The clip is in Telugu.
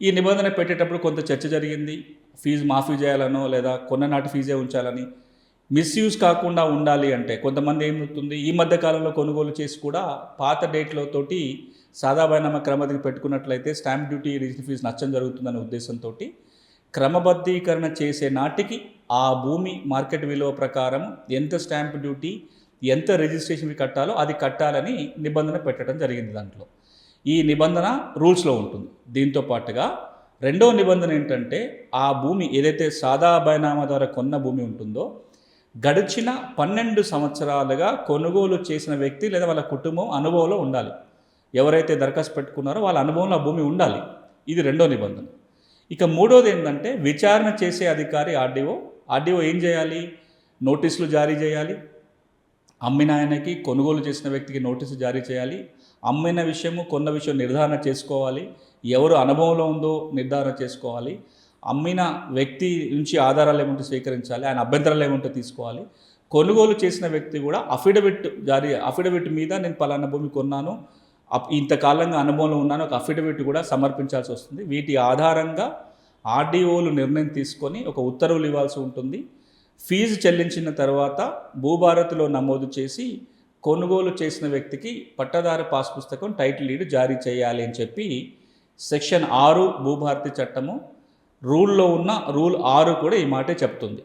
ఈ నిబంధన పెట్టేటప్పుడు కొంత చర్చ జరిగింది. ఫీజు మాఫీ చేయాలనో లేదా కొన్ననాటి ఫీజే ఉంచాలని మిస్యూజ్ కాకుండా ఉండాలి అంటే కొంతమంది ఏమవుతుంది? ఈ మధ్య కాలంలో కొనుగోలు చేసి కూడా పాత డేట్లతోటి తోటి సాదా పెట్టుకున్నట్లయితే స్టాంప్ డ్యూటీ రిజిస్టర్ ఫీజు నష్టం జరుగుతుందనే ఉద్దేశంతో క్రమబద్ధీకరణ చేసే నాటికి ఆ భూమి మార్కెట్ విలువ ప్రకారం ఎంత స్టాంప్ డ్యూటీ ఎంత రిజిస్ట్రేషన్ కట్టాలో అది కట్టాలని నిబంధన పెట్టడం జరిగింది దాంట్లో. ఈ నిబంధన రూల్స్లో ఉంటుంది. దీంతో పాటుగా రెండో నిబంధన ఏంటంటే ఆ భూమి ఏదైతే సాదా బైనామా ద్వారా కొన్న భూమి ఉంటుందో గడిచిన పన్నెండు సంవత్సరాలుగా కొనుగోలు చేసిన వ్యక్తి లేదా వాళ్ళ కుటుంబం అనుభవంలో ఉండాలి. ఎవరైతే దరఖాస్తు పెట్టుకున్నారో వాళ్ళ అనుభవంలో ఆ భూమి ఉండాలి. ఇది రెండో నిబంధన. ఇక మూడోది ఏంటంటే విచారణ చేసే అధికారి ఆర్డీఓ. ఆర్డీఓ ఏం చేయాలి? నోటీసులు జారీ చేయాలి. అమ్మిన ఆయనకి కొనుగోలు చేసిన వ్యక్తికి నోటీసు జారీ చేయాలి. అమ్మిన విషయము కొన్న విషయం నిర్ధారణ చేసుకోవాలి. ఎవరు అనుభవంలో ఉందో నిర్ధారణ చేసుకోవాలి. అమ్మిన వ్యక్తి నుంచి ఆధారాలు ఏముంటే స్వీకరించాలి. ఆయన అభ్యంతరాలు ఏముంటే తీసుకోవాలి. కొనుగోలు చేసిన వ్యక్తి కూడా అఫిడవిట్ జారీ అఫిడవిట్ మీద నేను పలానా భూమి కొన్నాను అప్- ఇంతకాలంగా అనుభవంలో ఉన్నాను ఒక అఫిడవిట్ కూడా సమర్పించాల్సి వస్తుంది. వీటి ఆధారంగా ఆర్డీఓలు నిర్ణయం తీసుకొని ఒక ఉత్తర్వులు ఇవ్వాల్సి ఉంటుంది. ఫీజు చెల్లించిన తర్వాత భూభారత్లో నమోదు చేసి కొనుగోలు చేసిన వ్యక్తికి పట్టదారు పాస్ పుస్తకం టైటిల్ డీడ్ జారీ చేయాలి అని చెప్పి సెక్షన్ ఆరు భూభారతి చట్టము రూల్లో ఉన్న రూల్ ఆరు కూడా ఈ మాటే చెప్తుంది.